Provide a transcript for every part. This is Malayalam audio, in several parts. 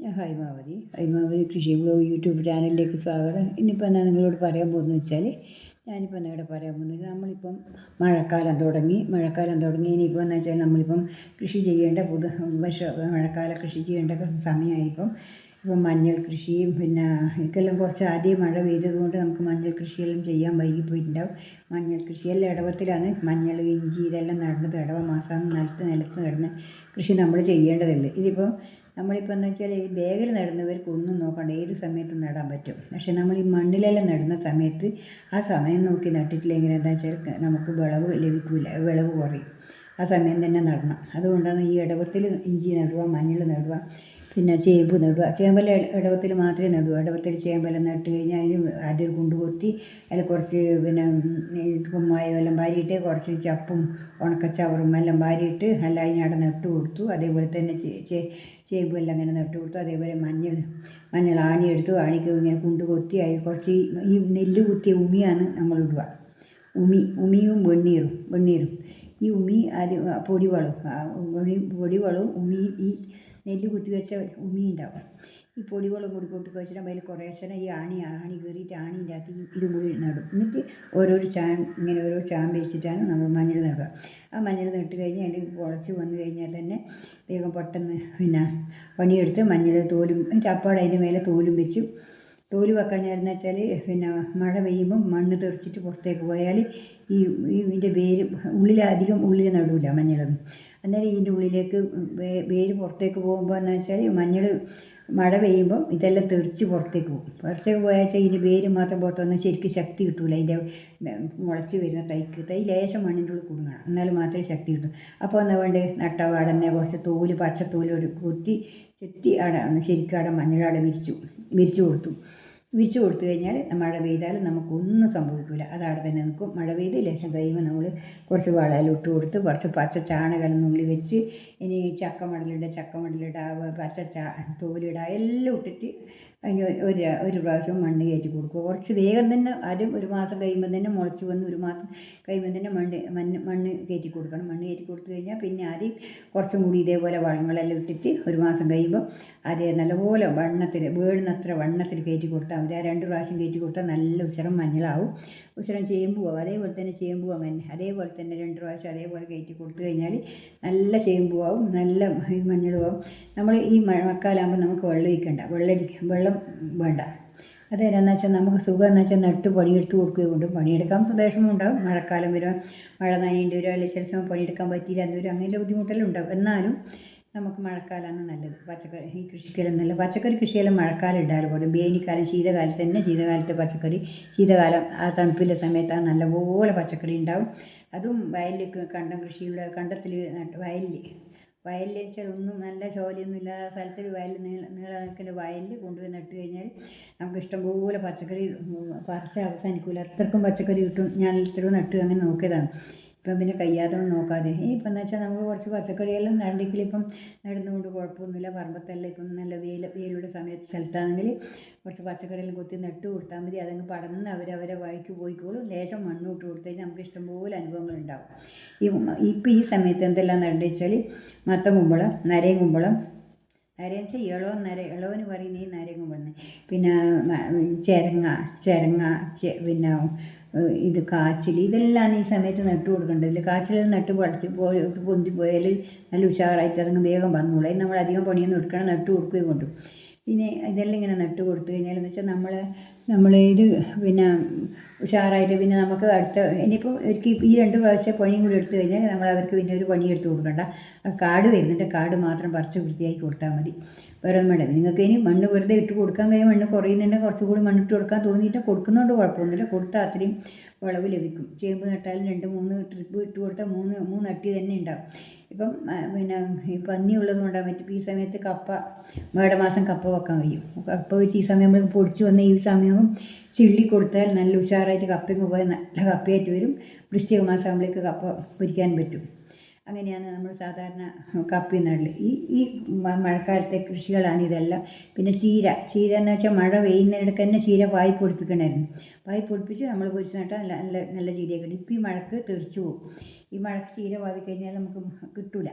ഞാൻ ഹൈമാവതി ഹൈമാവതി കൃഷി ബ്ലോഗ് യൂട്യൂബ് ചാനലിലേക്ക് സ്വാഗതം. ഇന്നിപ്പോൾ ഞാൻ നിങ്ങളോട് പറയാൻ പോകുന്നത് വെച്ചാൽ ഞാനിപ്പോൾ എന്നാ ഇവിടെ പറയാൻ പോകുന്നത്? നമ്മളിപ്പം മഴക്കാലം തുടങ്ങി. മഴക്കാലം തുടങ്ങി. ഇനിയിപ്പോൾ എന്ന് വെച്ചാൽ നമ്മളിപ്പം കൃഷി ചെയ്യേണ്ട പുതു വർഷ മഴക്കാല കൃഷി ചെയ്യേണ്ട സമയമായിപ്പം ഇപ്പം മഞ്ഞൾ കൃഷിയും പിന്നെ ഇതെല്ലാം കുറച്ച് ആദ്യം മഴ പെയ്തതുകൊണ്ട് നമുക്ക് മഞ്ഞൾ കൃഷിയെല്ലാം ചെയ്യാൻ വൈകിപ്പോയിട്ടുണ്ടാവും. മഞ്ഞൾ കൃഷിയെല്ലാം ഇടവത്തിലാണ്. മഞ്ഞൾ ഇഞ്ചി ഇതെല്ലാം നടന്നത് ഇടവ മാസം നിലത്ത് നിലത്ത് നടന്ന കൃഷി നമ്മൾ ചെയ്യേണ്ടതല്ലേ? ഇതിപ്പോൾ നമ്മളിപ്പോൾ എന്ന് വെച്ചാൽ ഈ ബാഗിൽ നടുന്നവർക്ക് ഒന്നും നോക്കണ്ട ഏത് സമയത്തും നടാൻ പറ്റും. പക്ഷേ നമ്മൾ ഈ മണ്ണിലെല്ലാം നടുന്ന സമയത്ത് ആ സമയം നോക്കി നട്ടിട്ടില്ലെങ്കിൽ എന്താ വെച്ചാൽ നമുക്ക് വിളവ് ലഭിക്കില്ല വിളവ് കുറയും. ആ സമയം തന്നെ നടണം. അതുകൊണ്ടാണ് ഈ ഇടവത്തിൽ ഇഞ്ചി നടുക മഞ്ഞൾ നടുക പിന്നെ ചേമ്പ് നടുക. ചേമ്പല ഇടവത്തിൽ മാത്രമേ നടുക. ഇടവത്തിൽ ചേമ്പല നട്ട് കഴിഞ്ഞാൽ അതിന് ആദ്യം കുണ്ട് കൊത്തി അതിൽ കുറച്ച് പിന്നെ കുമ്മായം എല്ലാം വാരിയിട്ട് കുറച്ച് ചപ്പും ഉണക്കച്ചവറും എല്ലാം വാരിയിട്ട് എല്ലാം അതിനവിടെ നട്ട് കൊടുത്തു. അതേപോലെ തന്നെ ചേമ്പും എല്ലാം അങ്ങനെ നട്ട് കൊടുത്തു. അതേപോലെ മഞ്ഞൾ മഞ്ഞൾ ആണി എടുത്തു. ആണിക്ക് ഇങ്ങനെ കുണ്ട് കൊത്തി അതിൽ കുറച്ച് ഈ നെല്ല് കുത്തിയ ഉമിയാണ് നമ്മൾ ഇടുക. ഉമി ഉമിയും വെണ്ണീറും വെണ്ണീറും. ഈ ഉമി ആദ്യം പൊടിവളവും പൊടി പൊടിവളവും ഉമി ഈ നെല്ല് കുത്തി വെച്ച ഉമി ഉണ്ടാവും. ഈ പൊടികളും കൂടി കൂട്ടി വെച്ചിട്ട് അതിൽ കുറേശ്ശെ ഈ ആണി ആണി കയറിയിട്ട് ആണീന്റെ അകത്ത് ഇതും കൂടി നടും. എന്നിട്ട് ഓരോരോ ചാൻ ഇങ്ങനെ ഓരോ ചാൻ വെച്ചിട്ടാണ് നമ്മൾ മഞ്ഞൾ നടുക. ആ മഞ്ഞൾ നട്ട് കഴിഞ്ഞാൽ അതിൽ കുളച്ച് വന്നു കഴിഞ്ഞാൽ തന്നെ വേഗം പെട്ടെന്ന് പിന്നെ പണിയെടുത്ത് മഞ്ഞൾ തോലും അപ്പാട് അതിന്റെ മേലെ തോലും വെച്ച് തോൽ വെക്കാഞ്ഞാലെന്ന് വെച്ചാൽ പിന്നെ മഴ പെയ്യുമ്പം മണ്ണ് തെറിച്ചിട്ട് പുറത്തേക്ക് പോയാൽ ഈ ഇതിന്റെ വേര് ഉള്ളിലധികം ഉള്ളിൽ നടൂല മഞ്ഞളൊന്നും. അന്നേരം ഇതിന്റെ ഉള്ളിലേക്ക് വേര് പുറത്തേക്ക് പോകുമ്പോൾ എന്ന് വെച്ചാൽ മഞ്ഞൾ മഴ പെയ്യുമ്പോൾ ഇതെല്ലാം തെറിച്ച് പുറത്തേക്ക് പോകും. പുറത്തേക്ക് പോയാൽ ഇതിന്റെ വേര് മാത്രം പുറത്ത് വന്നാൽ ശരിക്കും ശക്തി കിട്ടൂല. അതിന്റെ മുളച്ച് വരുന്ന തൈക്ക് തൈ ലേശം മണ്ണിന്റെ ഉള്ളിൽ കുടുങ്ങണം എന്നാൽ മാത്രമേ ശക്തി കിട്ടൂ. അപ്പോൾ എന്താ വേണ്ടത് നട്ടവാടനെ കുറച്ച് തോൽ പച്ചത്തോൽ കുത്തി ചെത്തി ആടെ ശരിക്കും ആടെ മഞ്ഞളവിടെ വിരിച്ചു വിരിച്ചു കൊടുത്തു. വിരിച്ചു കൊടുത്തു കഴിഞ്ഞാൽ മഴ പെയ്താൽ നമുക്കൊന്നും സംഭവിക്കില്ല അത് തന്നെ നിൽക്കും. മഴ പെയ്ത് ലേശം കഴിയുമ്പോൾ നമ്മൾ കുറച്ച് വളമെല്ലാം ഇട്ട് കൊടുത്ത് കുറച്ച് പച്ച ചാണകം വെച്ച് ഇനി ചക്കമടലിട ചക്കമടലിട പച്ച ചാ തോലിടുക എല്ലാം ഇട്ടിട്ട് അതിന് ഒരു ഒരു പ്രാവശ്യം മണ്ണ് കയറ്റി കൊടുക്കുക കുറച്ച് വേഗം തന്നെ ആദ്യം ഒരു മാസം കഴിയുമ്പോൾ തന്നെ മുളച്ച് വന്ന് ഒരു മാസം കഴിയുമ്പോൾ തന്നെ മണ്ണ് മണ്ണ് മണ്ണ് കയറ്റി കൊടുക്കണം. മണ്ണ് കയറ്റി കൊടുത്തു കഴിഞ്ഞാൽ പിന്നെ ആദ്യം കുറച്ചും കൂടി ഇതേപോലെ വളങ്ങളെല്ലാം ഇട്ടിട്ട് ഒരു മാസം കഴിയുമ്പോൾ അതേ നല്ലപോലെ വണ്ണത്തിൽ വീഴുന്നത്ര വണ്ണത്തിൽ കയറ്റി കൊടുത്താൽ മതി. ആ രണ്ട് പ്രാവശ്യം കയറ്റി കൊടുത്താൽ നല്ല ഉച്ചരം മഞ്ഞളാവും. ഉച്ചരം ചേമ്പുവാവും അതേപോലെ തന്നെ ചേമ്പുവാ തന്നെ അതേപോലെ തന്നെ രണ്ട് പ്രാവശ്യം അതേപോലെ കയറ്റി കൊടുത്തു കഴിഞ്ഞാൽ നല്ല ചേമ്പുവാവും നല്ല മഞ്ഞളുമാവും നമ്മൾ ഈ മഴക്കാലാകുമ്പോൾ നമുക്ക് വെള്ളം ഒഴിക്കണ്ട. വെള്ളം വെള്ളം വേണ്ട. അതെന്നാന്ന് വെച്ചാൽ നമുക്ക് സുഖം എന്ന് വെച്ചാൽ നട്ട് പണിയെടുത്ത് കൊടുക്കുകയുണ്ട് പണിയെടുക്കാൻ സന്തോഷവും ഉണ്ടാവും. മഴക്കാലം വരുമ്പോൾ മഴ നനയേണ്ടി വരും. അല്ലെങ്കിൽ ചില സമയം പണിയെടുക്കാൻ പറ്റിയില്ല എന്ന് വരും. അങ്ങനെ ബുദ്ധിമുട്ടെല്ലാം ഉണ്ടാവും. എന്നാലും നമുക്ക് മഴക്കാലമാണ് നല്ലത്. പച്ചക്കറി ഈ കൃഷിക്കെല്ലാം നല്ല പച്ചക്കറി കൃഷിയെല്ലാം മഴക്കാലം ഇടാറ് പോലും വേനൽക്കാലം ശീതകാലത്ത് തന്നെ ശീതകാലത്ത് പച്ചക്കറി ശീതകാലം ആ തണുപ്പിന്റെ സമയത്ത് ആ നല്ലപോലെ പച്ചക്കറി ഉണ്ടാവും. അതും വയലിൽ കണ്ടം കൃഷിയുടെ കണ്ടത്തിൽ വയലിൽ വയലിൽ വെച്ചാൽ ഒന്നും നല്ല ജോലിയൊന്നും ഇല്ലാത്ത സ്ഥലത്തിൽ വയലിൽ നീള നീള നിൽക്കുന്ന വയലിൽ കൊണ്ടുപോയി നട്ട് കഴിഞ്ഞാൽ നമുക്ക് ഇഷ്ടംപോലെ പച്ചക്കറി പറിച്ച് അവസാനിക്കില്ല അത്രക്കും പച്ചക്കറി കിട്ടും. ഞാൻ ഇത്രയും നട്ട് അങ്ങനെ നോക്കിയതാണ്. ഇപ്പം പിന്നെ കയ്യാതെ നോക്കാതെ. ഇപ്പം എന്ന് വെച്ചാൽ നമുക്ക് കുറച്ച് പച്ചക്കറിയെല്ലാം നടണ്ടെങ്കിൽ ഇപ്പം നടുന്നതുകൊണ്ട് കുഴപ്പമൊന്നുമില്ല. പറമ്പത്തെല്ലാം ഇപ്പം നല്ല വെയിൽ വെയിലുള്ള സമയത്ത് സ്ഥലത്താണെങ്കിൽ കുറച്ച് പച്ചക്കറിയെല്ലാം കൊത്തി നട്ട് കൊടുത്താൽ മതി. അതങ്ങ് പടന്ന് അവരവരെ വഴിക്ക് പോയിക്കോളും. ലേശം മണ്ണ് ഇട്ട് കൊടുത്തു കഴിഞ്ഞാൽ നമുക്ക് ഇഷ്ടംപോലെ അനുഭവങ്ങൾ ഉണ്ടാവും. ഈ ഇപ്പം ഈ സമയത്ത് എന്തെല്ലാം നടണ്ടെന്ന് വെച്ചാൽ മത്ത കുമ്പളം നരയും കുമ്പളം നരയെന്ന് വെച്ചാൽ ഇളവൻ നര ഇളവന് പറയുന്ന ഈ നരയും കുമ്പളം പിന്നെ ചിരങ്ങ ചിരങ്ങ പിന്നെ ഇത് കാച്ചിൽ ഇതെല്ലാം ഈ സമയത്ത് നട്ട് കൊടുക്കേണ്ടതില്ല കാച്ചിലെല്ലാം നട്ട് പടത്തി പോയി പൊന്തി പോയാൽ നല്ല ഉഷാറായിട്ട് അതങ്ങ് വേഗം വന്നോളൂ. നമ്മൾ അധികം പണിയൊന്നും എടുക്കണം നട്ട് കൊടുക്കുകയും കൊണ്ടു. പിന്നെ ഇതെല്ലാം ഇങ്ങനെ നട്ട് കൊടുത്തു കഴിഞ്ഞാൽ എന്ന് വെച്ചാൽ നമ്മൾ നമ്മൾ ഇത് പിന്നെ ഉഷാറായിട്ട് പിന്നെ നമുക്ക് അടുത്ത ഇനിയിപ്പോൾ എനിക്ക് ഈ രണ്ട് പ്രാവശ്യം പണിയും കൂടി എടുത്തു കഴിഞ്ഞാൽ നമ്മൾ അവർക്ക് പിന്നെ ഒരു പണി എടുത്ത് കൊടുക്കണ്ട. കാട് വരുന്നുണ്ട് കാട് മാത്രം പറിച്ച് വൃത്തിയാക്കി കൊടുത്താൽ മതി. വേറെ വേണ്ട. നിങ്ങൾക്ക് ഇനി മണ്ണ് വെറുതെ ഇട്ട് കൊടുക്കാൻ കഴിയും മണ്ണ് കുറയുന്നുണ്ടെങ്കിൽ കുറച്ചും കൂടി മണ്ണിട്ട് കൊടുക്കാൻ തോന്നിയിട്ട് കൊടുക്കുന്നതുകൊണ്ട് കുഴപ്പമൊന്നുമില്ല. കൊടുത്താൽ അത്രയും വിളവ് ലഭിക്കും. ചേമ്പ് നട്ടാലും രണ്ട് മൂന്ന് ട്രിപ്പ് ഇട്ട് കൊടുത്താൽ മൂന്ന് മൂന്ന് അട്ടി തന്നെ ഉണ്ടാവും. ഇപ്പം പിന്നെ ഈ പന്നി ഉള്ളത് കൊണ്ടാണ് പറ്റും ഈ സമയത്ത് കപ്പ മേടമാസം കപ്പ വെക്കാൻ കഴിയും. കപ്പ വെച്ച് ഈ സമയം നമ്മൾ പൊടിച്ച് വന്ന ഈ സമയവും ചില്ലി കൊടുത്താൽ നല്ല ഉഷാറായിട്ട് കപ്പയും പോയാൽ നല്ല കപ്പയായിട്ട് വരും. വൃശ്ചിക മാസം ആകുമ്പോഴേക്ക് കപ്പ പൊരിക്കാൻ പറ്റും. അങ്ങനെയാണ് നമ്മൾ സാധാരണ കപ്പി നടൽ ഈ ഈ മഴക്കാലത്തെ കൃഷികളാണ് ഇതെല്ലാം. പിന്നെ ചീര. ചീര എന്ന് വെച്ചാൽ മഴ പെയ്യുന്നിടക്ക് തന്നെ ചീര വായി പൊടിപ്പിക്കണമായിരുന്നു. വായി പൊടിപ്പിച്ച് നമ്മൾ പൊരിച്ച് നട്ടാൽ നല്ല നല്ല നല്ല ചീരയൊക്കെ ഇപ്പം ഈ മഴക്ക് തെറിച്ചു പോകും. ഈ മഴക്ക് ചീര വാവി കഴിഞ്ഞാൽ നമുക്ക് കിട്ടില്ല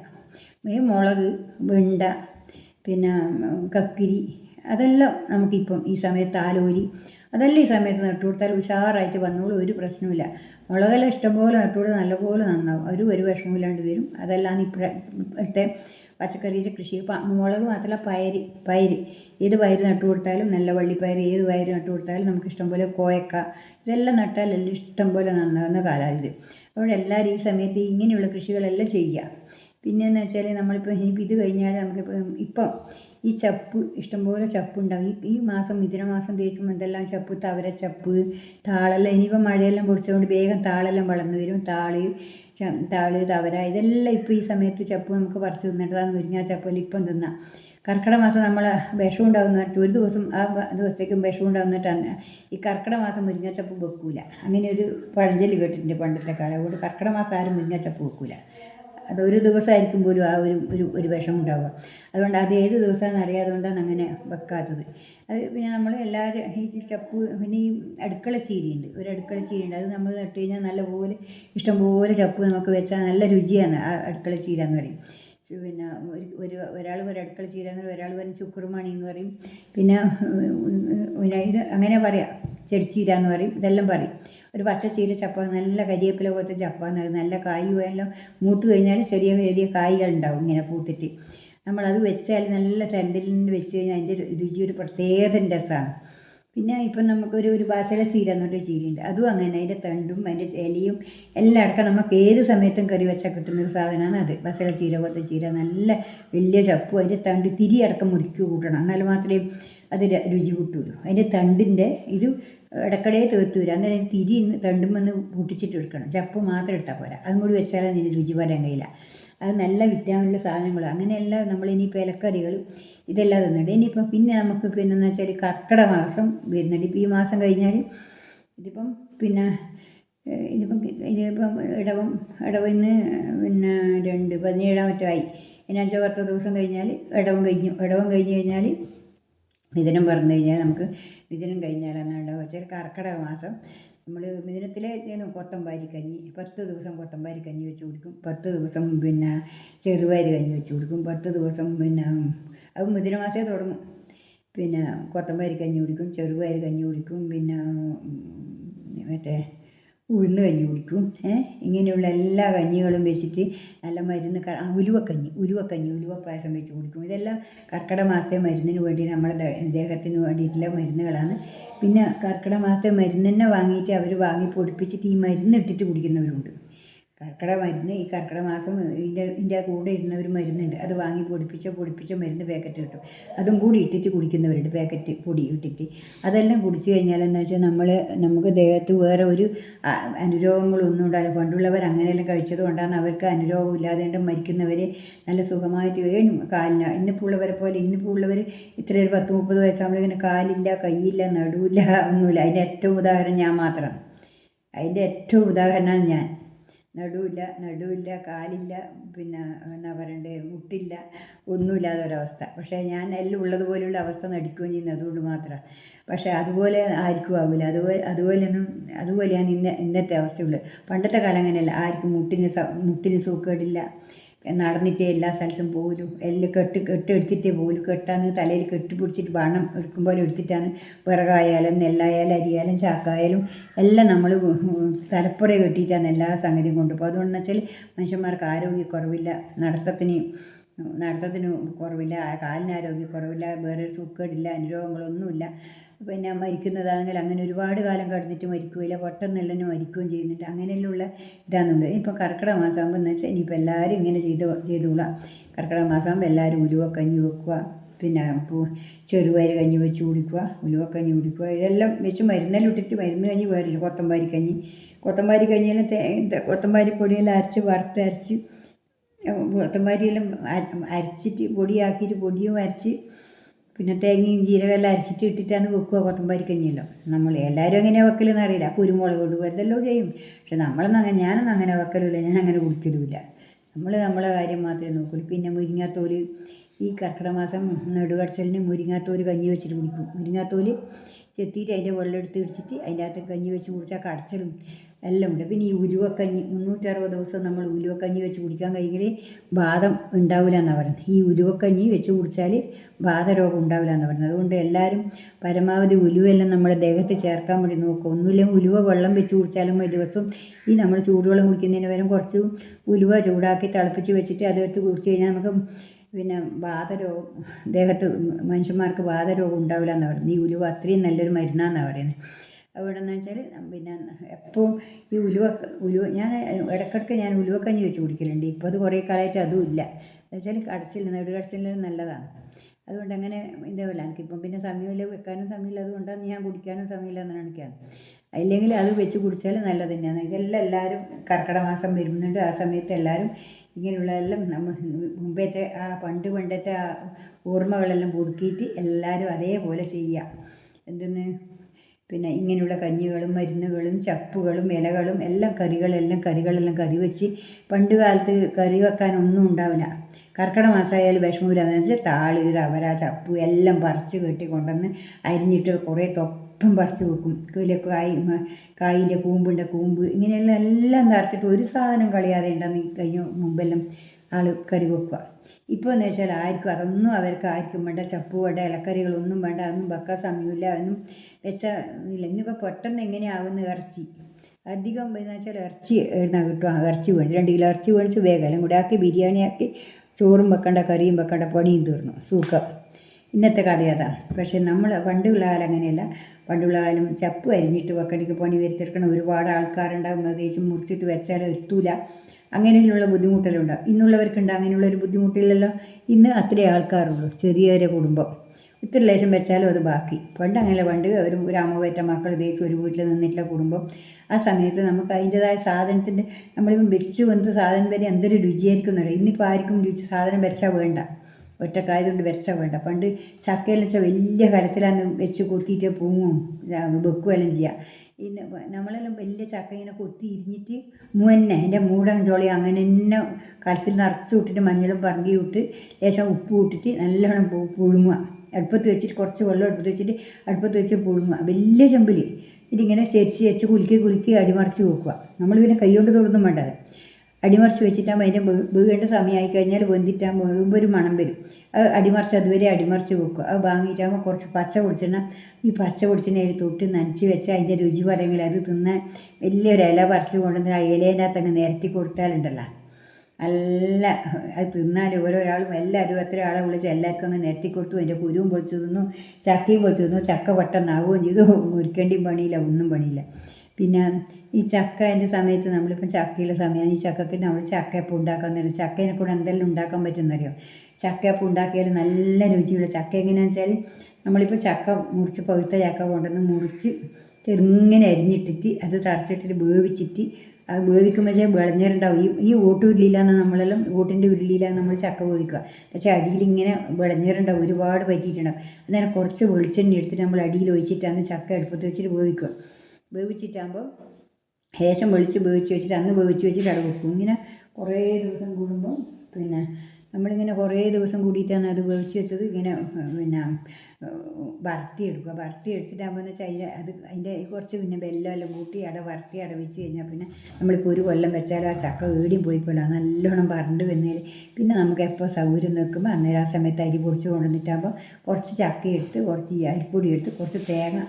ഈ മുളക് വെണ്ട പിന്നെ കക്കിരി അതെല്ലാം നമുക്കിപ്പം ഈ സമയത്ത് ആലോരി അതെല്ലാം ഈ സമയത്ത് നട്ടു കൊടുത്താൽ ഉഷാറായിട്ട് വന്നോളൂ ഒരു പ്രശ്നമില്ല മുളകെല്ലാം ഇഷ്ടംപോലെ നട്ടുകൊടുത്ത് നല്ലപോലെ നന്നാവും. ഒരു ഒരു വിഷമമില്ലാണ്ട് വരും. അതല്ലാന്ന് ഇപ്പോഴത്തെ പച്ചക്കറിയുടെ കൃഷി. മുളക് മാത്രമല്ല പയര് പയര്. ഏത് പയര് നട്ടു കൊടുത്താലും നല്ല വള്ളിപ്പയർ ഏത് പയര് നട്ടു കൊടുത്താലും നമുക്ക് ഇഷ്ടംപോലെ കോയക്ക ഇതെല്ലാം നട്ടാൽ എല്ലാം ഇഷ്ടംപോലെ നന്നാകുന്ന കാലമാണ് ഇത് അതുകൊണ്ട് എല്ലാവരും ഈ സമയത്ത് ഇങ്ങനെയുള്ള കൃഷികളെല്ലാം ചെയ്യുക. പിന്നെയെന്ന് വെച്ചാൽ നമ്മളിപ്പോൾ ഇനിയിപ്പോൾ ഇത് കഴിഞ്ഞാൽ നമുക്കിപ്പം ഇപ്പം ഈ ചപ്പ് ഇഷ്ടംപോലെ ചപ്പുണ്ടാവും. ഈ ഈ മാസം മിഥുനമാസം തേച്ചും എന്തെല്ലാം ചപ്പ്? തവര ചപ്പ് താളെല്ലാം ഇനിയിപ്പോൾ മഴയെല്ലാം പൊടിച്ചതുകൊണ്ട് വേഗം താളെല്ലാം വളർന്നു വരും. താളി താൾ തവര ഇതെല്ലാം ഇപ്പോൾ ഈ സമയത്ത് ചപ്പ് നമുക്ക് പറിച്ച് തിന്നിട്ടതാണ് മുരിങ്ങ ചപ്പൽ ഇപ്പം തിന്നാം. കർക്കിടക മാസം നമ്മൾ വിഷം ഉണ്ടാകുന്നിട്ട് ഒരു ദിവസം ആ ദിവസത്തേക്കും വിഷം ഉണ്ടാകുന്നിട്ടാണ് ഈ കർക്കിടക മാസം മുരിങ്ങച്ചപ്പ് വെക്കൂല. അങ്ങനെ ഒരു പഴഞ്ചൊല്ലി കേട്ടിട്ടുണ്ട് പണ്ടത്തെ കാലം. അതുകൊണ്ട് കർക്കിടക മാസം ആരും മുരിങ്ങച്ചപ്പ് വെക്കൂല. അത് ഒരു ദിവസമായിരിക്കും പോലും ആ ഒരു ഒരു ഒരു വിഷം ഉണ്ടാവുക അതുകൊണ്ട് അത് ഏത് ദിവസമാണെന്ന് അറിയാതെ കൊണ്ടാണ് അങ്ങനെ വെക്കാത്തത്. അത് പിന്നെ നമ്മൾ എല്ലാവരും ഈ ചപ്പ് പിന്നെ ഈ അടുക്കള ചീരയുണ്ട്. ഒരു അടുക്കള ചീരയുണ്ട്. അത് നമ്മൾ നട്ട് കഴിഞ്ഞാൽ നല്ലപോലെ ഇഷ്ടംപോലെ ചപ്പ് നമുക്ക് വെച്ചാൽ നല്ല രുചിയാണ് ആ അടുക്കള ചീര എന്ന് പറയും പിന്നെ ഒരു ഒരു ഒരാൾ ഒരു അടുക്കള ചീര എന്ന് പറയും. ഒരാൾ പറയും ചുക്കുറുമണി എന്ന് പറയും. പിന്നെ ഇത് അങ്ങനെ പറയാം. ചെടിച്ചീര എന്ന് പറയും. ഇതെല്ലാം പറയും. ഒരു പച്ച ചീര ചപ്പ നല്ല കരിയേപ്പില പോലത്തെ അത് നല്ല കായ് പോയാലും മൂത്ത് കഴിഞ്ഞാൽ ചെറിയ ചെറിയ കായ്കൾ ഉണ്ടാവും ഇങ്ങനെ പൂത്തിട്ട്. നമ്മളത് വെച്ചാൽ നല്ല തെരണ്ടിൽ വെച്ച് കഴിഞ്ഞാൽ അതിന്റെ രുചി ഒരു പ്രത്യേക രസമാണ് പിന്നെ ഇപ്പം നമുക്കൊരു ഒരു ഭാഷയിലെ ചീര എന്നൊരു ചീരയുണ്ട്. അതും അങ്ങനെ അതിന്റെ തണ്ടും അതിന്റെ ഇലയും എല്ലാം അടക്കം നമുക്ക് ഏത് സമയത്തും കറി വെച്ചാൽ കിട്ടുന്നൊരു സാധനമാണ് അത്. ഭാഷയിലെ ചീര പോലത്തെ ചീര നല്ല വലിയ ചപ്പും അതിന്റെ തണ്ട് തിരി അടക്കം മുറിക്കുക കൂട്ടണം. എന്നാൽ മാത്രമേ അത് രുചി കിട്ടുള്ളൂ അതിന്റെ തണ്ടിന്റെ ഇത് ഇടക്കടയെ തീർത്ത് വരും അന്നേരം തിരി തണ്ടും വന്ന് പൊട്ടിച്ചിട്ട് എടുക്കണം. ചപ്പ് മാത്രം എടുത്താൽ പോരാ. അതും കൂടി വെച്ചാൽ അതിന് രുചി പറയാൻ കഴിയില്ല. അത് നല്ല വിറ്റാമിനുള്ള സാധനങ്ങൾ അങ്ങനെയെല്ലാം നമ്മൾ ഇനിയിപ്പോൾ ഇലക്കറികൾ ഇതെല്ലാം തന്നിട്ട് ഇനിയിപ്പോൾ പിന്നെ നമുക്ക് പിന്നെ എന്ന് വെച്ചാൽ കർക്കിടക മാസം വരുന്നുണ്ട്. ഇപ്പോൾ ഈ മാസം കഴിഞ്ഞാൽ ഇതിപ്പം പിന്നെ ഇതിപ്പം ഇതിപ്പം ഇടവം ഇടവിന്ന് പിന്നെ രണ്ട് പതിനേഴാം മറ്റമായി ഇനി അഞ്ചോ പത്തോ ദിവസം കഴിഞ്ഞാൽ ഇടവം കഴിഞ്ഞു. ഇടവം കഴിഞ്ഞ് കഴിഞ്ഞാൽ മിഥുനം പറഞ്ഞു കഴിഞ്ഞാൽ നമുക്ക് മിഥുനം കഴിഞ്ഞാലാണ് ഉണ്ടാവുക വെച്ചാൽ കർക്കിടക മാസം. നമ്മൾ മിഥുനത്തിലെ കൊത്തമ്പാരി കഞ്ഞി പത്ത് ദിവസം കൊത്തമ്പാരി കഞ്ഞി വെച്ച് കൊടുക്കും. പത്ത് ദിവസം പിന്നെ ചെറുപയർ കഞ്ഞി വെച്ച് കൊടുക്കും. പത്ത് ദിവസം പിന്നെ അത് മിഥുന മാസമേ തുടങ്ങും. പിന്നെ കൊത്തമ്പാരി കഞ്ഞി കുടിക്കും ചെറുപയർ കഞ്ഞി കുടിക്കും. പിന്നെ മറ്റേ ഉഴുന്ന് കഞ്ഞി കുടിക്കും. ഇങ്ങനെയുള്ള എല്ലാ കഞ്ഞികളും വെച്ചിട്ട് നല്ല മരുന്ന് ഉലുവക്കഞ്ഞി ഉലുവക്കഞ്ഞി ഉലുവപ്പായസം പായസം വെച്ച് കുടിക്കും. ഇതെല്ലാം കർക്കിടക മാസത്തെ മരുന്നിന് വേണ്ടി നമ്മുടെ ദേഹത്തിന് വേണ്ടിയിട്ടുള്ള മരുന്നുകളാണ്. പിന്നെ കർക്കിടക മാസത്തെ മരുന്ന് തന്നെ വാങ്ങിയിട്ട് അവർ വാങ്ങി പൊടിപ്പിച്ചിട്ട് ഈ മരുന്ന് ഇട്ടിട്ട് കുടിക്കുന്നവരുണ്ട്. കർക്കിടക മരുന്ന് ഈ കർക്കിടക മാസം ഇതിന്റെ ഇതിന്റെ കൂടെ ഇരുന്ന ഒരു മരുന്നുണ്ട്. അത് വാങ്ങി പൊടിപ്പിച്ച പൊടിപ്പിച്ച മരുന്ന് പാക്കറ്റ് കിട്ടും. അതും കൂടി ഇട്ടിട്ട് കുടിക്കുന്നവരുണ്ട് പാക്കറ്റ് പൊടി ഇട്ടിട്ട്. അതെല്ലാം കുടിച്ചു കഴിഞ്ഞാൽ എന്താ വെച്ചാൽ നമ്മൾ നമുക്ക് ദേഹത്ത് വേറെ ഒരു അനുരോഗങ്ങളൊന്നും ഉണ്ടാവില്ല. പണ്ടുള്ളവർ അങ്ങനെയെല്ലാം കഴിച്ചത് കൊണ്ടാണ് അവർക്ക് അനുരോഗം ഇല്ലാതെ മരിക്കുന്നവർ നല്ല സുഖമായിട്ട് വേണം കാലിന്. ഇന്നിപ്പോൾ ഉള്ളവരെ പോലെ ഇന്നിപ്പോൾ ഉള്ളവർ ഇത്ര ഒരു പത്ത് മുപ്പത് വയസ്സാകുമ്പോഴേക്കും കാലില്ല കൈയില്ല നടുവില്ല ഒന്നുമില്ല. അതിന്റെ ഏറ്റവും ഉദാഹരണം ഞാൻ മാത്രം. അതിന്റെ ഏറ്റവും ഉദാഹരണമാണ് ഞാൻ. നടുവില്ല നടുവില്ല കാലില്ല പിന്നെ എന്നാ പറയണ്ടേ മുട്ടില്ല ഒന്നുമില്ലാത്ത ഒരവസ്ഥ. പക്ഷേ ഞാൻ എല്ലാം ഉള്ളതുപോലെയുള്ള അവസ്ഥ നടിക്കുകയും ചെയ്യുന്നത് അതുകൊണ്ട് മാത്രമാണ് പക്ഷേ അതുപോലെ ആർക്കും ആവില്ല അതുപോലെ അതുപോലെയൊന്നും അതുപോലെയാണ് ഇന്ന ഇന്നത്തെ അവസ്ഥയുള്ളത് പണ്ടത്തെ കാലം അങ്ങനെയല്ല. ആർക്കും മുട്ടിന് മുട്ടിന് സൂക്കേടില്ല. നടന്നിട്ടേ എല്ലാ സ്ഥലത്തും പോലും എല്ലാം കെട്ട് കെട്ടെടുത്തിട്ടേ പോലും കെട്ടാന്ന് തലയിൽ കെട്ടി പിടിച്ചിട്ട് വണ്ണം എടുക്കുമ്പോൾ എടുത്തിട്ടാണ് വിറകായാലും നെല്ലായാലും അരിയായാലും ചാക്കായാലും എല്ലാം നമ്മൾ തലപ്പുറ കെട്ടിയിട്ടാണ് എല്ലാ സംഗതിയും കൊണ്ടുപോകും അതുകൊണ്ടെന്ന് വെച്ചാൽ മനുഷ്യന്മാർക്ക് ആരോഗ്യക്കുറവില്ല നടത്തത്തിന് നടത്തത്തിന് കുറവില്ല കാലിന് ആരോഗ്യക്കുറവില്ല വേറൊരു സുഖമില്ല അനുരോഗങ്ങളൊന്നുമില്ല. പിന്നെ മരിക്കുന്നതാണെങ്കിൽ അങ്ങനെ ഒരുപാട് കാലം കടന്നിട്ട് മരിക്കുകയില്ല പെട്ടെന്നെല്ലാം മരിക്കുകയും ചെയ്യുന്നുണ്ട്. അങ്ങനെയുള്ള ഇതാണെന്നുണ്ട്. ഇപ്പോൾ കർക്കിടക മാസമാകുമ്പോൾ എന്ന് വെച്ചാൽ ഇനിയിപ്പോൾ എല്ലാവരും ഇങ്ങനെ ചെയ്ത് ചെയ്തുകൊള്ളാം കർക്കിടക മാസമാകുമ്പോൾ എല്ലാവരും ഉലുവ കഞ്ഞി വെക്കുക പിന്നെ ചെറുപയർ കഞ്ഞി വെച്ച് കുടിക്കുക ഉലുവ കഞ്ഞി കുടിക്കുക. ഇതെല്ലാം വെച്ച് മരുന്നെല്ലാം ഇട്ടിട്ട് മരുന്ന് കഞ്ഞി വേറില്ല കൊത്തമ്പാരി കഞ്ഞി. കൊത്തമ്പാരി കഞ്ഞിയെല്ലാം തേ കൊത്തമ്പാരി പൊടിയെല്ലാം അരച്ച് വറുത്ത് അരച്ച് കൊത്തമ്പാരിയെല്ലാം അര- അരച്ചിട്ട് പൊടിയാക്കിയിട്ട് പൊടിയും അരച്ച് പിന്നെ തേങ്ങയും ജീരകമെല്ലാം അരച്ചിട്ട് ഇട്ടിട്ടാണ് വെക്കുക. കൊത്തമ്പാരി നമ്മൾ എല്ലാവരും അങ്ങനെ വെക്കലെന്ന് അറിയില്ല. കുരുമുളക് കൊണ്ട് എന്തെല്ലാം ചെയ്യും. പക്ഷെ നമ്മളൊന്നും അങ്ങനെ ഞാനൊന്നും അങ്ങനെ വെക്കലുമില്ല ഞാൻ അങ്ങനെ കുടിക്കലുമില്ല. നമ്മൾ നമ്മളെ കാര്യം മാത്രമേ നോക്കുള്ളൂ. പിന്നെ മുരിങ്ങാത്തോൽ ഈ കർക്കിടക മാസം നെടുകടച്ചലിന് മുരിങ്ങാത്തോൽ കഞ്ഞി വെച്ചിട്ട് കുടിക്കും. മുരിങ്ങാത്തോൽ ചെത്തിയിട്ട് അതിന്റെ വെള്ളം എടുത്ത് ഇടിച്ചിട്ട് അതിന്റെ അകത്ത് കഞ്ഞി വെച്ച് കുടിച്ചാൽ കടച്ചലും എല്ലാം ഉണ്ട്. പിന്നെ ഈ ഉലുവക്കഞ്ഞി മുന്നൂറ്ററുപത് ദിവസം നമ്മൾ ഉലുവക്കഞ്ഞി വെച്ച് കുടിക്കാൻ കഴിയെങ്കിൽ ബാധം ഉണ്ടാവില്ല എന്നാണ് പറയുന്നത്. ഈ ഉലുവക്കഞ്ഞി വെച്ച് കുടിച്ചാൽ ബാധരോഗം ഉണ്ടാവില്ല എന്നാണ് പറയുന്നത്. അതുകൊണ്ട് എല്ലാവരും പരമാവധി ഉലുവെല്ലാം നമ്മുടെ ദേഹത്ത് ചേർക്കാൻ വേണ്ടി നോക്കുക. ഒന്നുമില്ലെങ്കിൽ ഉലുവ വെള്ളം വെച്ച് കുടിച്ചാലും ഒരു ദിവസം ഈ നമ്മൾ ചൂടുവെള്ളം കുടിക്കുന്നതിന് പകരം കുറച്ച് ഉലുവ ചൂടാക്കി തിളപ്പിച്ച് വെച്ചിട്ട് അതെടുത്ത് കുടിച്ച് കഴിഞ്ഞാൽ നമുക്ക് പിന്നെ വാതരോഗം ദേഹത്ത് മനുഷ്യന്മാർക്ക് വാതരോഗം ഉണ്ടാവില്ല എന്നാണ് പറയുന്നത്. ഈ ഉലുവ അത്രയും നല്ലൊരു മരുന്നാണെന്നാണ് പറയുന്നത്. എവിടെയെന്ന് വെച്ചാൽ പിന്നെ എപ്പോഴും ഈ ഉലുവ ഉലുവ ഞാൻ ഇടയ്ക്കിടയ്ക്ക് ഞാൻ ഉലുവക്കഞ്ഞി വെച്ച് കുടിക്കലുണ്ട്. ഇപ്പോൾ അത് കുറേ കാലമായിട്ട് അതും ഇല്ല. എന്ന് വെച്ചാൽ കടച്ചില്ല നെടു കടച്ചില്ല നല്ലതാണ്. അതുകൊണ്ട് അങ്ങനെ ഇതേപോലെ എനിക്കിപ്പം പിന്നെ സമയമില്ല വെക്കാനും സമയമില്ല. അതുകൊണ്ടാണ് ഞാൻ കുടിക്കാനും സമയമില്ല എന്നാണ് എനിക്കാണ് അല്ലെങ്കിൽ അത് വെച്ച് കുടിച്ചാൽ നല്ലത് തന്നെയാണ്. ഇതെല്ലാം എല്ലാവരും കർക്കിടക മാസം വരുന്നുണ്ട്. ആ സമയത്ത് എല്ലാവരും ഇങ്ങനെയുള്ളതെല്ലാം നമ്മൾ മുമ്പത്തെ ആ പണ്ട് പണ്ടത്തെ ആ ഓർമ്മകളെല്ലാം പുതുക്കിയിട്ട് എല്ലാവരും അതേപോലെ ചെയ്യുക. എന്തെന്ന്? പിന്നെ ഇങ്ങനെയുള്ള കഞ്ഞികളും മരുന്നുകളും ചപ്പുകളും ഇലകളും എല്ലാം കറികളെല്ലാം കറികളെല്ലാം കറി വെച്ച് പണ്ട് കാലത്ത് കറി വെക്കാൻ ഒന്നും ഉണ്ടാവില്ല. കർക്കിടക മാസമായാലും വിഷമമില്ല എന്ന് വെച്ചാൽ താൾ റവര ചപ്പു എല്ലാം പറിച്ച് കെട്ടി കൊണ്ടുവന്ന് അരിഞ്ഞിട്ട് കുറേ തൊപ്പം പറിച്ച് വെക്കും. ഇതിലെ കായ് കായിന്റെ കൂമ്പിന്റെ കൂമ്പ് ഇങ്ങനെയുള്ള എല്ലാം നിറച്ചിട്ട് ഒരു സാധനം കളയാതെ ഉണ്ടെന്ന് കഴിഞ്ഞ മുമ്പെല്ലാം ആൾ കറി വെക്കുക. ഇപ്പോൾ എന്ന് വെച്ചാൽ ആർക്കും അതൊന്നും അവർക്ക് ആർക്കും വേണ്ട. ചപ്പ് വേണ്ട ഇലക്കറികളൊന്നും വേണ്ട. അതൊന്നും വെക്കാൻ സമയമില്ല. അതൊന്നും വെച്ചാൽ ഇല്ല. ഇന്നിപ്പോൾ പെട്ടെന്ന് എങ്ങനെയാവുന്ന ഇറച്ചി. അധികം എന്ന് വെച്ചാൽ ഇറച്ചി എഴുന്ന കിട്ടും ഇറച്ചി വേണം രണ്ട് കിലോ ഇറച്ചി മേടിച്ച് വേഗം. അല്ലെങ്കിൽ കൂടെ ആക്കി ബിരിയാണി ആക്കി ചോറും വെക്കണ്ട കറിയും വെക്കണ്ട പണിയും തീർന്നു. സൂക്കം ഇന്നത്തെ കഥ അതാണ് പക്ഷേ നമ്മൾ പണ്ടുള്ള കാലം അങ്ങനെയല്ല. പണ്ടുള്ള കാലം ചപ്പ് അരിഞ്ഞിട്ട് വെക്കണിക്ക് പണി വരുത്തിയെടുക്കണം ഒരുപാട് ആൾക്കാരുണ്ടാകും പ്രത്യേകിച്ച് മുറിച്ചിട്ട് വെച്ചാൽ എത്തൂല. അങ്ങനെയുള്ള ബുദ്ധിമുട്ടെല്ലാം ഉണ്ടാകും ഇന്നുള്ളവർക്കുണ്ട് അങ്ങനെയുള്ള ഒരു ബുദ്ധിമുട്ടില്ലല്ലോ. ഇന്ന് അത്രേ ആൾക്കാരുള്ളൂ ചെറിയൊരു കുടുംബം. ഇത്ര ലേശം വെച്ചാലും അത് ബാക്കി. പണ്ട് അങ്ങനെ പണ്ട് ഒരു അമ്മ മക്കൾ തേച്ച് ഒരു വീട്ടിൽ നിന്നിട്ടുള്ള കുടുംബം. ആ സമയത്ത് നമുക്ക് അതിന്റെതായ സാധനത്തിന്റെ നമ്മളിപ്പം വെച്ച് വന്ന് സാധനം വരെ എന്തൊരു രുചിയായിരിക്കും എന്നറിയാം ഇന്നിപ്പോൾ ആർക്കും രുചി സാധനം വെച്ചാൽ വേണ്ട. ഒറ്റക്കായതുകൊണ്ട് വെച്ചാൽ വേണ്ട. പണ്ട് ചക്കയിൽ വെച്ചാൽ വലിയ കരത്തിലാണ് വെച്ച് കൊത്തിയിട്ട് പൂങ്ങും വെക്കുകയെല്ലാം ചെയ്യുക ഇന്ന് നമ്മളെല്ലാം വലിയ ചക്ക ഇങ്ങനെ കൊത്തി ഇരിഞ്ഞിട്ട് മുന്നെ എന്റെ മൂടൻ ചോളി അങ്ങനെ തന്നെ കലത്തിൽ നിറച്ച് വിട്ടിട്ട് മഞ്ഞളും പറങ്കി വിട്ട് ലേശം ഉപ്പ് ഇട്ടിട്ട് നല്ലോണം പുഴുങ്ങുക. അടുപ്പത്ത് വെച്ചിട്ട് കുറച്ച് വെള്ളം അടുപ്പത്ത് വെച്ചിട്ട് അടുപ്പത്ത് വെച്ച് പുഴുങ്ങുക. വലിയ ചെമ്പിൽ ഇതിങ്ങനെ ചെരിച്ച് ചരിച്ച് കുലുക്കി കുലുക്കി അടിമറിച്ച് വെക്കുക. നമ്മൾ പിന്നെ കൈ കൊണ്ട് തൊടുന്നും വേണ്ട അത്. അടിമറിച്ച് വെച്ചിട്ടാകുമ്പോൾ അതിന്റെ വീകേണ്ട സമയമായി കഴിഞ്ഞാൽ വെന്തിട്ടാകുമ്പോൾ വേകുമ്പോൾ ഒരു മണം വരും. അത് അടിമറിച്ച് അതുവരെ അടിമറിച്ച് വെക്കുക അത് വാങ്ങിയിട്ടാകുമ്പോൾ കുറച്ച് പച്ച പൊടിച്ചെണ്ണ. ഈ പച്ച പൊടിച്ചെണ്ണ അതിൽ തൊട്ട് നനച്ച് വെച്ച് അതിന്റെ രുചി പറയുമെങ്കിൽ അത് തിന്നാൻ വലിയൊരു ഇല പറിച്ച് കൊണ്ടുവന്ന് ആ ഇലേനകത്ത് അങ്ങ് നിരത്തി കൊടുത്താലുണ്ടല്ലോ. നല്ല അത് തിന്നാൽ ഓരോരാളും എല്ലാവരും എത്ര ആളെ വിളിച്ച് എല്ലാവർക്കും അങ്ങ് നിരത്തി കൊടുത്തു. അതിന്റെ കുരുവും പൊളിച്ചു തിന്നു. ചക്കയും പൊളിച്ചു തിന്നു. ചക്ക പെട്ടെന്നാവുകയും ചെയ്തു. മുരിക്കേണ്ടിയും പണിയില്ല ഒന്നും പണിയില്ല. പിന്നെ ഈ ചക്കേന്റെ സമയത്ത് നമ്മളിപ്പം ചക്കയുള്ള സമയമാണ്. ഈ ചക്കക്ക് നമ്മൾ ചക്കയപ്പം ഉണ്ടാക്കാൻ തരും ചക്കേനെ കൂടെ എന്തെല്ലാം ഉണ്ടാക്കാൻ പറ്റുമെന്നറിയോ? ചക്കയപ്പം ഉണ്ടാക്കിയാൽ നല്ല രുചിയുള്ള ചക്ക എങ്ങനെയാണെന്ന് വെച്ചാൽ നമ്മളിപ്പോൾ ചക്ക മുറിച്ച് പഴുത്ത ചക്ക കൊണ്ടുവന്ന് മുറിച്ച് ചെറുങ്ങനെ അരിഞ്ഞിട്ടിട്ട് അത് തറച്ചിട്ടിട്ട് വേവിച്ചിട്ട് അത് വേവിക്കുമ്പോഴേ വിളഞ്ഞിട്ടുണ്ടാവും. ഈ ഈ ഓട്ട് ഉരുളിയിലാണ് നമ്മളെല്ലാം ഓട്ടിന്റെ ഉരുളിയിലാണ് നമ്മൾ ചക്ക വേവിക്കുക. പക്ഷേ അടിയിൽ ഇങ്ങനെ വിളഞ്ഞിട്ടുണ്ടാവും ഒരുപാട് പറ്റിയിട്ടുണ്ടാവും. അന്നേരം കുറച്ച് വെളിച്ചെണ്ണ എടുത്തിട്ട് നമ്മൾ അടിയിൽ ഒഴിച്ചിട്ടാണ് ചക്ക അടുപ്പത്ത് വെച്ചിട്ട് വേവിക്കുക. വേവിച്ചിട്ടാകുമ്പോൾ ശേഷം വെളിച്ച് വേവിച്ച് വെച്ചിട്ട് അന്ന് വേവിച്ച് വെച്ചിട്ട് അവിടെ വെക്കും ഇങ്ങനെ കുറേ ദിവസം കൂടുമ്പോൾ പിന്നെ നമ്മളിങ്ങനെ കുറേ ദിവസം കൂടിയിട്ടാണ് അത് വേവിച്ച് വെച്ചത്. ഇങ്ങനെ പിന്നെ വരട്ടിയെടുക്കുക വരട്ടി എടുത്തിട്ടാകുമ്പോൾ എന്ന് വെച്ചാൽ അതിന്റെ അത് അതിന്റെ കുറച്ച് പിന്നെ വെല്ലം എല്ലാം കൂട്ടി അട വരട്ടി അട വെച്ച് കഴിഞ്ഞാൽ പിന്നെ നമ്മളിപ്പോൾ ഒരു കൊല്ലം വെച്ചാൽ ആ ചക്ക ഏടിയും പോയി പോലെ. നല്ലോണം വരണ്ട് വന്നതിൽ പിന്നെ നമുക്ക് എപ്പോൾ സൗകര്യം നിൽക്കുമ്പോൾ അന്നേരം ആ സമയത്ത് അരി പൊടിച്ച് കൊണ്ടുവന്നിട്ടാകുമ്പോൾ കുറച്ച് ചക്ക എടുത്ത് കുറച്ച് അരിപ്പൊടി എടുത്ത് കുറച്ച് തേങ്ങ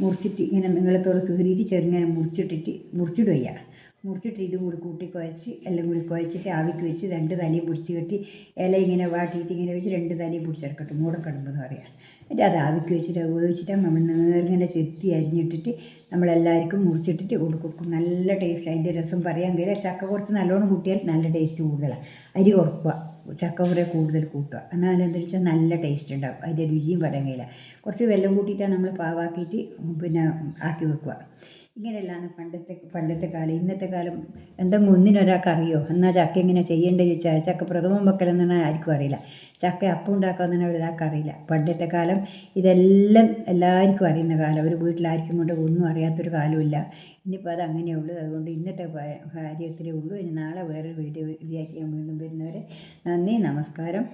മുറിച്ചിട്ട് ഇങ്ങനെ നീളത്തോട് കീറിയിട്ട് ചെറുങ്ങനെ മുറിച്ചിട്ടിട്ട് മുറിച്ചിടുക മുറിച്ചിട്ട് ഇതും കൂടി കൂട്ടി കുഴച്ച് എല്ലാം കൂടി കുഴച്ചിട്ട് ആവിക്ക് വെച്ച് രണ്ട് തലയും പിടിച്ച് കെട്ടി ഇല ഇങ്ങനെ വാട്ടിയിട്ട് ഇങ്ങനെ വെച്ച് രണ്ട് തലയും പിടിച്ചെടുക്കട്ടെ മൂടക്കടുമ്പ് എന്ന് പറയാം. എന്നിട്ട് അത് ആവിക്ക് വെച്ചിട്ട് അത് വേവിച്ചിട്ട് നമ്മൾ നേർങ്ങനെ ചെത്തി അരിഞ്ഞിട്ടിട്ട് നമ്മളെല്ലാവർക്കും മുറിച്ചിട്ടിട്ട് കൊടുക്കും. നല്ല ടേസ്റ്റ്. അതിന്റെ രസം പറയാൻ കഴിയില്ല. ചക്ക കുറച്ച് നല്ലോണം കൂട്ടിയാൽ നല്ല ടേസ്റ്റ് കൂടുതലാണ് അരി കുറക്കുക ചക്ക കുറേ കൂടുതൽ കൂട്ടുക. എന്നാൽ എന്താ വെച്ചാൽ നല്ല ടേസ്റ്റ് ഉണ്ടാകും അതിന്റെ രുചിയും പറയാൻ കഴിയില്ല കുറച്ച് വെള്ളം കൂട്ടിയിട്ടാണ് നമ്മൾ പാവാക്കിയിട്ട് പിന്നെ ആക്കി വെക്കുക. ഇങ്ങനെയല്ലാണ് പണ്ടത്തെ പണ്ടത്തെ കാലം. ഇന്നത്തെ കാലം എന്തെങ്കിലും ഒന്നിനൊരാൾക്ക് അറിയോ എന്നാൽ ചക്ക എങ്ങനെ ചെയ്യേണ്ടത് ചോദിച്ചാൽ ചക്ക പ്രഥമം വെക്കലെന്നാണ് ആർക്കും അറിയില്ല. ചക്ക അപ്പം ഉണ്ടാക്കാമെന്ന് ഒരാൾക്ക് അറിയില്ല പണ്ടത്തെ കാലം ഇതെല്ലാം എല്ലാവർക്കും അറിയുന്ന കാലം. ഒരു വീട്ടിലാർക്കും കൊണ്ട് ഒന്നും അറിയാത്തൊരു കാലമില്ല ഇനിയിപ്പോൾ അത് അങ്ങനെയുള്ളൂ അതുകൊണ്ട് ഇന്നത്തെ കാര്യത്തിലേ ഉള്ളൂ. ഇനി നാളെ വേറൊരു വീഡിയോ വിചാരിക്കാൻ വീണ്ടും വരുന്നവരെ നന്ദി നമസ്കാരം.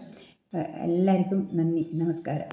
എല്ലാവർക്കും നന്ദി നമസ്കാരം.